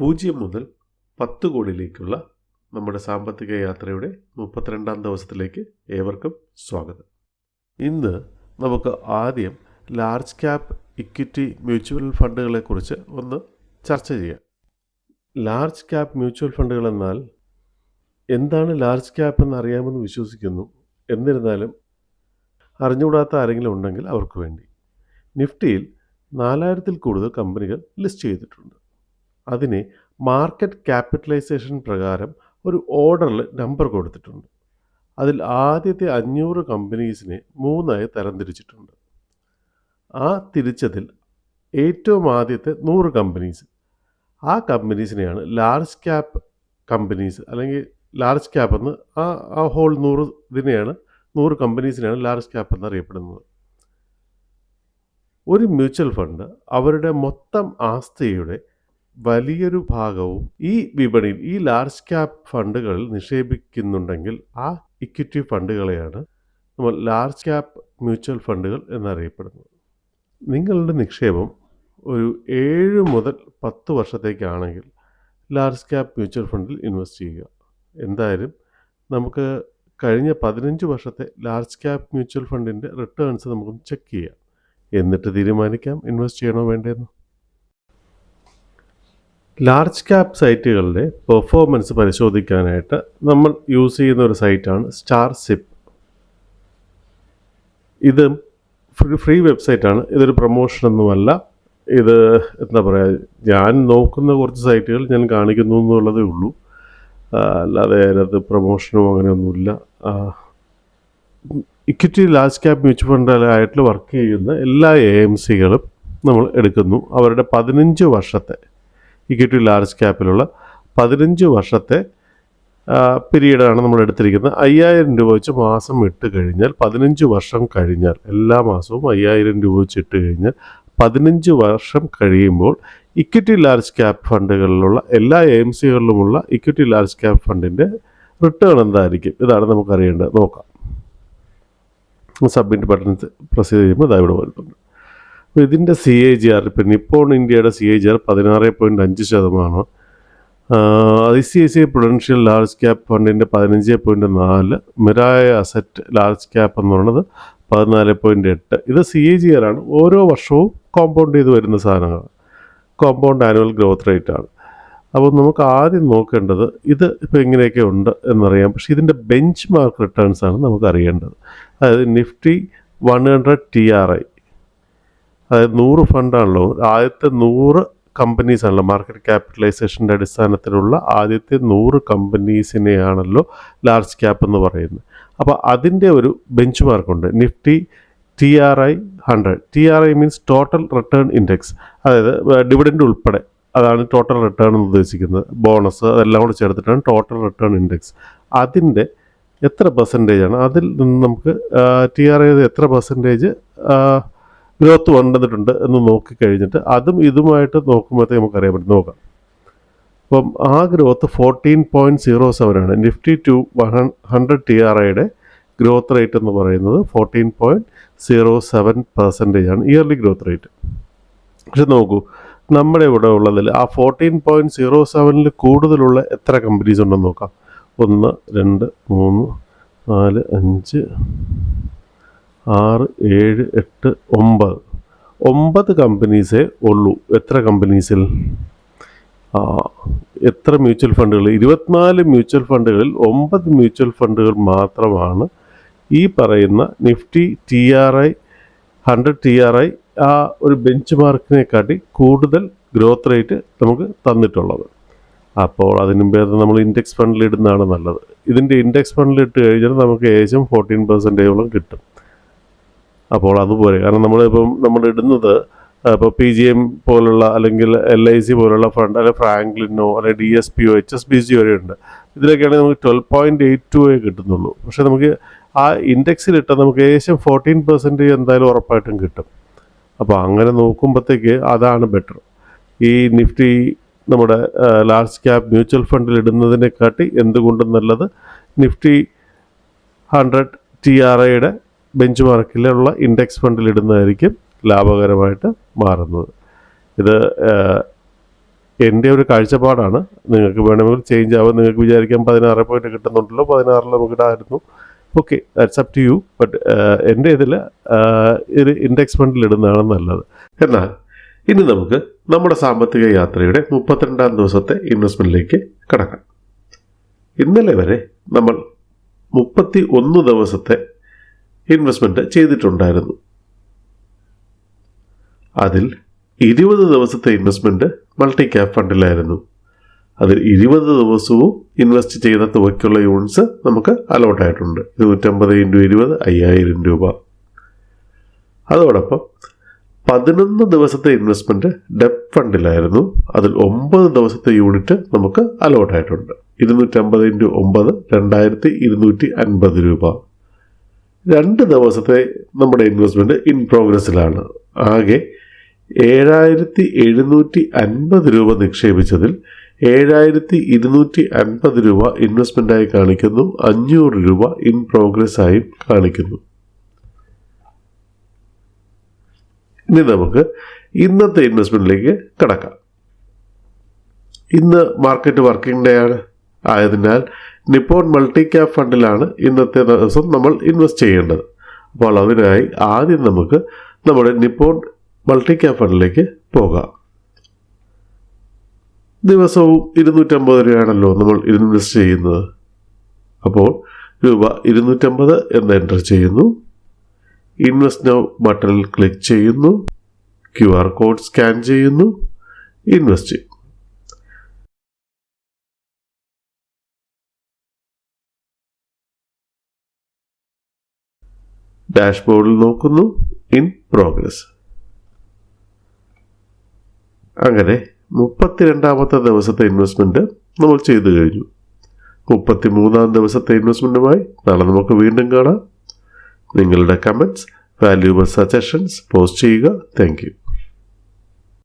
പൂജ്യം മുതൽ പത്ത് കോടിയിലേക്കുള്ള നമ്മുടെ സാമ്പത്തിക യാത്രയുടെ മുപ്പത്തിരണ്ടാം ദിവസത്തിലേക്ക് ഏവർക്കും സ്വാഗതം. ഇന്ന് നമുക്ക് ആദ്യം ലാർജ് ക്യാപ് ഇക്വിറ്റി മ്യൂച്വൽ ഫണ്ടുകളെക്കുറിച്ച് ഒന്ന് ചർച്ച ചെയ്യാം. ലാർജ് ക്യാപ് മ്യൂച്വൽ ഫണ്ടുകൾ എന്നാൽ എന്താണ് ലാർജ് ക്യാപ് എന്ന് അറിയാമെന്ന് വിശ്വസിക്കുന്നു. എന്നിരുന്നാലും അറിഞ്ഞുകൂടാത്ത ആരെങ്കിലും ഉണ്ടെങ്കിൽ അവർക്ക് വേണ്ടി. നിഫ്റ്റിയിൽ നാലായിരത്തിൽ കൂടുതൽ കമ്പനികൾ ലിസ്റ്റ് ചെയ്തിട്ടുണ്ട്. അതിനെ മാർക്കറ്റ് ക്യാപിറ്റലൈസേഷൻ പ്രകാരം ഒരു ഓർഡറിൽ നമ്പർ കൊടുത്തിട്ടുണ്ട്. അതിൽ ആദ്യത്തെ അഞ്ഞൂറ് കമ്പനീസിനെ മൂന്നായി തരംതിരിച്ചിട്ടുണ്ട്. ആ തിരിച്ചതിൽ ഏറ്റവും ആദ്യത്തെ നൂറ് കമ്പനീസ് ആ കമ്പനീസിനെയാണ് ലാർജ് ക്യാപ്പ് കമ്പനീസ് അല്ലെങ്കിൽ ലാർജ് ക്യാപ്പ് എന്ന് ആ ആ ഹോൾ നൂറ് ഇതിനെയാണ് നൂറ് കമ്പനീസിനെയാണ് ലാർജ് ക്യാപ്പ് എന്നറിയപ്പെടുന്നത്. ഒരു മ്യൂച്വൽ ഫണ്ട് അവരുടെ മൊത്തം ആസ്തിയുടെ വലിയൊരു ഭാഗവും ഈ വിപണിയിൽ ഈ ലാർജ് ക്യാപ് ഫണ്ടുകളിൽ നിക്ഷേപിക്കുന്നുണ്ടെങ്കിൽ ആ ഇക്വിറ്റി ഫണ്ടുകളെയാണ് നമ്മൾ ലാർജ് ക്യാപ് മ്യൂച്വൽ ഫണ്ടുകൾ എന്നറിയപ്പെടുന്നത്. നിങ്ങളുടെ നിക്ഷേപം ഒരു ഏഴ് മുതൽ പത്ത് വർഷത്തേക്കാണെങ്കിൽ ലാർജ് ക്യാപ് മ്യൂച്വൽ ഫണ്ടിൽ ഇൻവെസ്റ്റ് ചെയ്യുക. എന്തായാലും നമുക്ക് കഴിഞ്ഞ പതിനഞ്ച് വർഷത്തെ ലാർജ് ക്യാപ് മ്യൂച്വൽ ഫണ്ടിന്റെ റിട്ടേൺസ് നമുക്ക് ചെക്ക് ചെയ്യാം. എന്നിട്ട് തീരുമാനിക്കാം ഇൻവെസ്റ്റ് ചെയ്യണോ വേണ്ടതെന്ന് ലാർജ് ക്യാപ് സൈറ്റുകളുടെ പെർഫോമൻസ് പരിശോധിക്കാനായിട്ട് നമ്മൾ യൂസ് ചെയ്യുന്ന ഒരു സൈറ്റാണ് സ്റ്റാർ സിപ്പ് ഇത് ഫ്രീ വെബ്സൈറ്റാണ് ഇതൊരു പ്രൊമോഷനൊന്നുമല്ല ഇത് എന്താ പറയുക ഞാൻ നോക്കുന്ന കുറച്ച് സൈറ്റുകൾ ഞാൻ കാണിക്കുന്നു എന്നുള്ളതേ ഉള്ളൂ. അല്ലാതെ അതിനകത്ത് പ്രൊമോഷനോ അങ്ങനെയൊന്നുമില്ല. ഇക്വിറ്റി ലാർജ് ക്യാപ് മ്യൂച്വൽ ഫണ്ടിലായിട്ട് വർക്ക് ചെയ്യുന്ന എല്ലാ എ എം സികളും നമ്മൾ എടുക്കുന്നു. അവരുടെ പതിനഞ്ച് വർഷത്തെ ഇക്വിറ്റി ലാർജ് ക്യാപ്പിലുള്ള പതിനഞ്ച് വർഷത്തെ പിരീഡാണ് നമ്മൾ എടുത്തിരിക്കുന്നത്. അയ്യായിരം രൂപ വെച്ച് മാസം ഇട്ട് കഴിഞ്ഞാൽ പതിനഞ്ച് വർഷം കഴിഞ്ഞാൽ എല്ലാ മാസവും അയ്യായിരം രൂപ വെച്ച് ഇട്ട് കഴിഞ്ഞാൽ പതിനഞ്ച് വർഷം കഴിയുമ്പോൾ ഇക്വിറ്റി ലാർജ് ക്യാപ് ഫണ്ടുകളിലുള്ള എല്ലാ എ സികളിലുമുള്ള ഇക്വിറ്റി ലാർജ് ക്യാപ് ഫണ്ടിന്റെ റിട്ടേൺ എന്തായിരിക്കും? ഇതാണ് നമുക്കറിയേണ്ടത്. നോക്കാം. സബ്മിറ്റ് ബട്ടൺ പ്രസ് ചെയ്യുമ്പോൾ ഇതാ ഇവിടെ വരുന്നുണ്ട്. അപ്പോൾ ഇതിന്റെ സി എ ജി ആർ ഇപ്പം Nippon India C A G R പതിനാറ് പോയിന്റ് അഞ്ച് ശതമാനം. I C I C I Prudential large cap ഫണ്ടിന്റെ പതിനഞ്ച് പോയിന്റ് നാല് മിരായ അസറ്റ് ലാർജ് ക്യാപ്പ് എന്ന് പറയുന്നത് പതിനാല് പോയിന്റ് എട്ട്. ഇത് സി എ ജി ആർ ആണ്. ഓരോ വർഷവും കോമ്പൗണ്ട് ചെയ്ത് വരുന്ന സാധനങ്ങൾ കോമ്പൗണ്ട് ആനുവൽ ഗ്രോത്ത് റേറ്റ് ആണ്. അപ്പോൾ നമുക്ക് ആദ്യം നോക്കേണ്ടത് ഇത് ഇപ്പോൾ എങ്ങനെയൊക്കെ ഉണ്ട് എന്നറിയാം. പക്ഷേ ഇതിന്റെ ബെഞ്ച് മാർക്ക് റിട്ടേൺസ് ആണ് നമുക്ക് അറിയേണ്ടത് അതായത് Nifty one hundred T R I അതായത് നൂറ് ഫണ്ടാണല്ലോ ആദ്യത്തെ നൂറ് കമ്പനീസ് ആണല്ലോ. മാർക്കറ്റ് ക്യാപിറ്റലൈസേഷന്റെ അടിസ്ഥാനത്തിലുള്ള ആദ്യത്തെ നൂറ് കമ്പനീസിനെയാണല്ലോ ലാർജ് ക്യാപ്പ് എന്ന് പറയുന്നത്. അപ്പോൾ അതിന്റെ ഒരു ബെഞ്ച് മാർക്കുണ്ട് Nifty T R I hundred T R I means total return index അതായത് ഡിവിഡൻഡ് ഉൾപ്പെടെ. അതാണ് ടോട്ടൽ റിട്ടേൺ എന്ന് ഉദ്ദേശിക്കുന്നത്. ബോണസ് അതെല്ലാം കൂടി ചേർത്തിട്ടാണ് ടോട്ടൽ റിട്ടേൺ ഇൻഡെക്സ് അതിന്റെ എത്ര പെർസെന്റേജ് ആണ്? അതിൽ നിന്ന് നമുക്ക് ടി ആർ ഐ എത്ര പെർസെന്റേജ് ഗ്രോത്ത് വന്നിട്ടുണ്ട് എന്ന് നോക്കിക്കഴിഞ്ഞിട്ട് അതും ഇതുമായിട്ട് നോക്കുമ്പോഴത്തേക്ക് നമുക്കറിയാൻ പറ്റും. നോക്കാം. അപ്പം ആ growth fourteen point zero seven ആണ്. Nifty two hundred T R ഐയുടെ ഗ്രോത്ത് റേറ്റ് എന്ന് പറയുന്നത് fourteen point zero seven percentage ആണ് ഇയർലി ഗ്രോത്ത് റേറ്റ്. പക്ഷെ നോക്കൂ നമ്മുടെ ഇവിടെ ഉള്ളതിൽ ആ ഫോർട്ടീൻ പോയിന്റ് സീറോ സെവനിൽ കൂടുതലുള്ള എത്ര കമ്പനീസ് ഉണ്ടെന്ന് നോക്കാം. ഒന്ന് രണ്ട് മൂന്ന് നാല് അഞ്ച് ആറ് ഏഴ് എട്ട് ഒമ്പത്. ഒമ്പത് കമ്പനീസേ ഉള്ളൂ. എത്ര കമ്പനീസിൽ? എത്ര മ്യൂച്വൽ ഫണ്ടുകൾ? ഇരുപത്തിനാല് മ്യൂച്വൽ ഫണ്ടുകളിൽ ഒമ്പത് മ്യൂച്വൽ ഫണ്ടുകൾ മാത്രമാണ് ഈ പറയുന്ന Nifty T R I hundred T R I ആ ഒരു ബെഞ്ച് മാർക്കിനെക്കാട്ടി കൂടുതൽ ഗ്രോത്ത് റേറ്റ് നമുക്ക് തന്നിട്ടുള്ളത്. അപ്പോൾ അതിന് ഭേദം നമ്മൾ ഇൻഡെക്സ് ഫണ്ടിൽ ഇടുന്നതാണ് നല്ലത്. ഇതിന്റെ ഇൻഡെക്സ് ഫണ്ടിൽ ഇട്ട് കഴിഞ്ഞാൽ നമുക്ക് ഏകദേശം ഫോർട്ടീൻ പെർസെന്റേജോളം കിട്ടും. അപ്പോൾ അതുപോലെ. കാരണം നമ്മളിപ്പം നമ്മൾ ഇടുന്നത് ഇപ്പോൾ പി ജി എം പോലുള്ള അല്ലെങ്കിൽ എൽ ഐ സി പോലുള്ള ഫണ്ട് അല്ലെങ്കിൽ ഫ്രാങ്ക്ലിനോ അല്ലെങ്കിൽ ഡി എസ് പിയോ എച്ച് എസ് ബി സി വരെ ഉണ്ട്. ഇതിലൊക്കെയാണെങ്കിൽ നമുക്ക് ട്വൽവ് പോയിന്റ് എയ്റ്റ് ടു കിട്ടുന്നുള്ളൂ. പക്ഷേ നമുക്ക് ആ ഇൻഡെക്സിലിട്ട് നമുക്ക് ഏകദേശം ഫോർട്ടീൻ പെർസെന്റ് എന്തായാലും ഉറപ്പായിട്ടും കിട്ടും. അപ്പോൾ അങ്ങനെ നോക്കുമ്പോഴത്തേക്ക് അതാണ് ബെറ്റർ ഈ നിഫ്റ്റി നമ്മുടെ ലാർജ് ക്യാപ് മ്യൂച്വൽ ഫണ്ടിൽ ഇടുന്നതിനെക്കാട്ടി എന്തുകൊണ്ടും നല്ലത്? നിഫ്റ്റി ഹൺഡ്രഡ് ടി ആർ ഐയുടെ ബെഞ്ച് മാർക്കിലുള്ള ഇൻഡെക്സ് ഫണ്ടിൽ ഇടുന്നതായിരിക്കും ലാഭകരമായിട്ട് മാറുന്നത്. ഇത് എന്റെ ഒരു കാഴ്ചപ്പാടാണ്. നിങ്ങൾക്ക് വേണമെങ്കിൽ ചേഞ്ച് ആവും. നിങ്ങൾക്ക് വിചാരിക്കാം പതിനാറ് പോയിന്റ് കിട്ടുന്നുണ്ടല്ലോ പതിനാറിൽ നമുക്ക് ഇടായിരുന്നു okay that's up to you but എന്റെ ഇതിൽ ഒരു ഇൻഡെക്സ് ഫണ്ടിൽ ഇടുന്നതാണ് നല്ലത്. എന്നാൽ ഇനി നമുക്ക് നമ്മുടെ സാമ്പത്തിക യാത്രയുടെ മുപ്പത്തിരണ്ടാം ദിവസത്തെ ഇൻവെസ്റ്റ്മെന്റിലേക്ക് കടക്കാം. ഇന്നലെ വരെ നമ്മൾ മുപ്പത്തി ഒന്ന് ദിവസത്തെ ഇൻവെസ്റ്റ്മെന്റ് ചെയ്തിട്ടുണ്ടായിരുന്നു. അതിൽ ഇരുപത് ദിവസത്തെ ഇൻവെസ്റ്റ്മെന്റ് മൾട്ടി ക്യാപ് ഫണ്ടിലായിരുന്നു അതിൽ ഇരുപത് ദിവസവും ഇൻവെസ്റ്റ് ചെയ്ത തുകയ്ക്കുള്ള യൂണിറ്റ്സ് നമുക്ക് അലോട്ട് ആയിട്ടുണ്ട്. ഇരുന്നൂറ്റമ്പത് ഇന്റു ഇരുപത് അയ്യായിരം രൂപ. അതോടൊപ്പം പതിനൊന്ന് ദിവസത്തെ ഇൻവെസ്റ്റ്മെന്റ് ഡെപ് ഫണ്ടിലായിരുന്നു അതിൽ ഒമ്പത് ദിവസത്തെ യൂണിറ്റ് നമുക്ക് അലോട്ട് ആയിട്ടുണ്ട്. ഇരുന്നൂറ്റമ്പത് ഇന്റു ഒമ്പത് രണ്ടായിരത്തി ഇരുന്നൂറ്റി അൻപത് രൂപ. രണ്ട് ദിവസത്തെ നമ്മുടെ ഇൻവെസ്റ്റ്മെന്റ് ഇൻ പ്രോഗ്രസ്സിലാണ് ആകെ ഏഴായിരത്തി എഴുന്നൂറ്റി അൻപത് രൂപ നിക്ഷേപിച്ചതിൽ ഏഴായിരത്തി ഇരുന്നൂറ്റി അൻപത് രൂപ ഇൻവെസ്റ്റ്മെന്റായി കാണിക്കുന്നു. അഞ്ഞൂറ് രൂപ ഇൻ പ്രോഗ്രസ് ആയി കാണിക്കുന്നു. ഇനി നമുക്ക് ഇന്നത്തെ ഇൻവെസ്റ്റ്മെന്റിലേക്ക് കടക്കാം. ഇന്ന് മാർക്കറ്റ് വർക്കിംഗ് ഡേ ആണ്. ആയതിനാൽ നിപ്പോൺ മൾട്ടി ക്യാപ് ഫണ്ടിലാണ് ഇന്നത്തെ ദിവസം നമ്മൾ ഇൻവെസ്റ്റ് ചെയ്യേണ്ടത്. അപ്പോൾ അതിനായി ആദ്യം നമുക്ക് നമ്മുടെ നിപ്പോൺ മൾട്ടി ക്യാപ് ഫണ്ടിലേക്ക് പോകാം. ദിവസവും ഇരുന്നൂറ്റമ്പത് രൂപയാണല്ലോ നമ്മൾ ഇൻവെസ്റ്റ് ചെയ്യുന്നത്. അപ്പോൾ രൂപ ഇരുന്നൂറ്റമ്പത് എന്ന് എന്റർ ചെയ്യുന്നു. ഇൻവെസ്റ്റ് നൗ ബട്ടണിൽ ക്ലിക്ക് ചെയ്യുന്നു. ക്യു ആർ കോഡ് സ്കാൻ ചെയ്യുന്നു. ഇൻവെസ്റ്റ് ഡാഷ്ബോർഡിൽ നോക്കുന്നു. In progress. അങ്ങനെ മുപ്പത്തിരണ്ടാമത്തെ ദിവസത്തെ ഇൻവെസ്റ്റ്മെന്റ് നമ്മൾ ചെയ്തു കഴിഞ്ഞു. മുപ്പത്തി മൂന്നാം ദിവസത്തെ ഇൻവെസ്റ്റ്മെന്റുമായി നാളെ നമുക്ക് വീണ്ടും കാണാം. നിങ്ങളുടെ കമന്റ്സ് വാല്യൂബിൾ സജഷൻസ് പോസ്റ്റ് ചെയ്യുക. താങ്ക്